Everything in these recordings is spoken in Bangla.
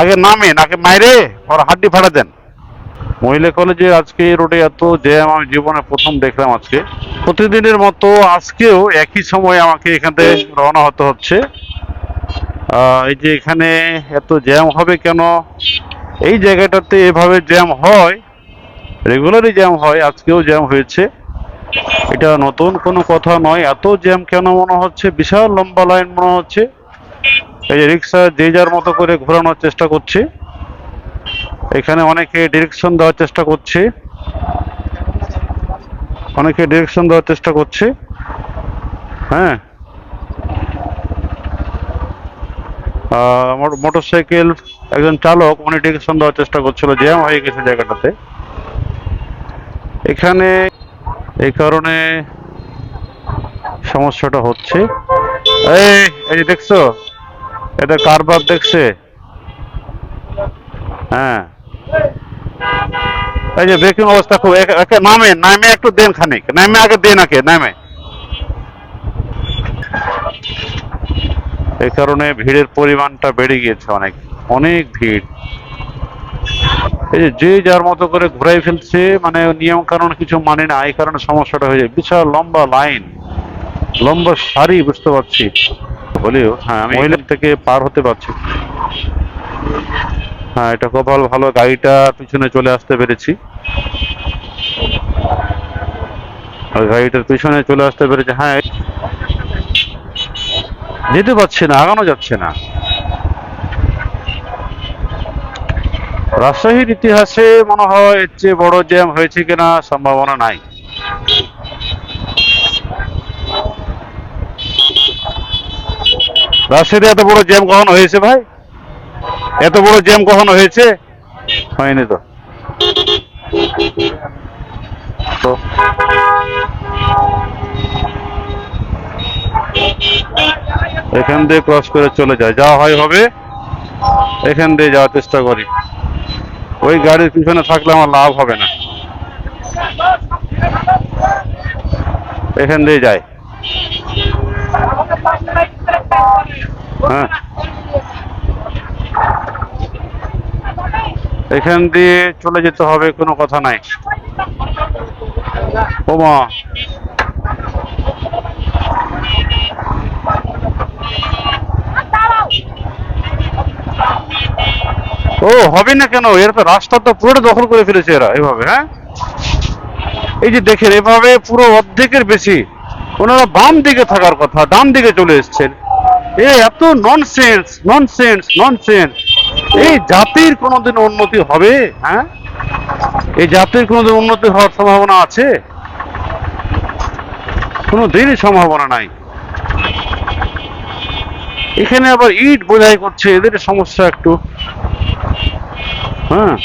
আগে নামেন আগে মাইরে ওর হাড্ডি ফাটা দেন। মহিলা কলেজে আজকে রোডে এত জ্যাম, আমি জীবনে প্রথম দেখলাম আজকে। প্রতিদিনের মতো আজকেও একই সময় আমাকে এখান থেকে রওনা হতে হচ্ছে। এই যে এখানে এত জ্যাম হবে কেন? এই জায়গাটাতে এভাবে জ্যাম হয় রেগুলারই জ্যাম হয়, আজকেও জ্যাম হয়েছে। এটা নতুন কোনো কথা নয়। এত জ্যাম কেন মনে হচ্ছে? বিশাল লম্বা লাইন মনে হচ্ছে। এই যে রিক্সা যে যার মতো করে ঘোরানোর চেষ্টা করছে। এখানে অনেকে ডিরেকশন দেওয়ার চেষ্টা করছে। অনেকে ডিরেকশন দেওয়ার চেষ্টা করছে। হ্যাঁ। আমার মোটরসাইকেল একজন চালক, উনি ডিরেকশন দেওয়ার চেষ্টা করছিল, জ্যাম হয়ে গেছে জায়গাটাতে। এখানে এই কারণে সমস্যাটা হচ্ছে। এই এই দেখছ? এটা কারবার দেখছে? হ্যাঁ। এই যে ব্রেকিং অবস্থা খুব, একে নামে নামে একটু দেন খানিক। নামে আগে দেন আগে, নামে। এই কারণে ভিড়ের পরিমাণটা বেড়ে গিয়েছে অনেক অনেক ভিড়। এই যে যে যার মতো করে ঘুরাই ফেলছে মানে নিয়ম কারণ কিছু মানে না, এই কারণে সমস্যাটা হয়ে যায়। বিশাল লম্বা লাইন লম্বা সারি বুঝতে পারছি। বলিও হ্যাঁ আমি মহিলার থেকে পার হতে পারছি। হ্যাঁ এটা কপাল ভালো গাড়িটা পিছনে চলে আসতে পেরেছি। গাড়িটার পিছনে চলে আসতে পেরেছে। হ্যাঁ যেতে পারছে না আগানো যাচ্ছে না। রাজশাহীর ইতিহাসে মনে হয় এর চেয়ে বড় জ্যাম হয়েছে কিনা সম্ভাবনা নাই। রাজশাহীতে এত বড় জ্যাম কখনো হয়েছে ভাই? এত বড় জ্যাম কখনো হয়েছে? হয়নি তো। এখান দিয়ে ক্রস করে চলে যায়। যা হয় হবে, এখান দিয়ে যাওয়ার চেষ্টা করি। ওই গাড়ির পিছনে থাকলে আমার লাভ হবে না। এখান দিয়ে যায়। হ্যাঁ। এখান দিয়ে চলে যেতে হবে, কোনো কথা নাই। ওমা। ও, হবে না কেন? এর তো রাস্তা তো পুরো দখল করে ফেলেছে এরা, এভাবে হ্যাঁ? এই যে দেখেন, এভাবে পুরো অর্ধেকের বেশি। ওনারা বাম দিকে থাকার কথা, ডান দিকে চলে এসছেন। এ, এত ননসেন্স ননসেন্স ননসেন্স এই জাতির কোনোদিন উন্নতি হবে? হ্যাঁ? এই জাতির কোনোদিন উন্নতি হওয়ার সম্ভাবনা আছে? কোনো দিনই সম্ভাবনা নাই। এখানে আবার ইট বোঝাই করছে, এদের সমস্যা একটু। হ্যাঁ?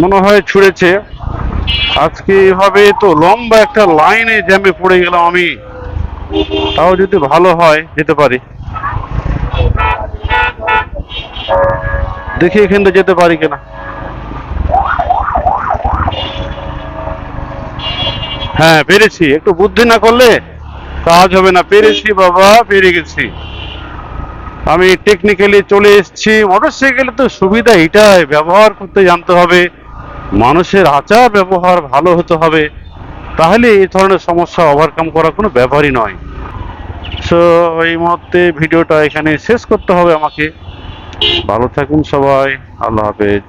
মনে হয় ছুঁড়েছে। আজকে এভাবে তো লম্বা একটা লাইনে জ্যামে পড়ে গেলাম আমি। তাও যদি ভালো হয়, যেতে পারি। দেখি এখান থেকে যেতে পারি কিনা। হ্যাঁ পেরেছি। একটু বুদ্ধি না করলে কাজ হবে না। পেরেছি বাবা, পেরে গেছি। আমি টেকনিক্যালি চলে এসেছি। মোটরসাইকেলে তো সুবিধা এটাই, ব্যবহার করতে জানতে হবে। মানুষের আচার ব্যবহার ভালো হতে হবে, তাহলে এই ধরনের সমস্যা ওভারকাম করার কোনো ব্যাপারই নয়। সো এই মুহূর্তে ভিডিওটা এখানে শেষ করতে হবে আমাকে। ভালো থাকুন সবাই, আল্লাহ হাফেজ।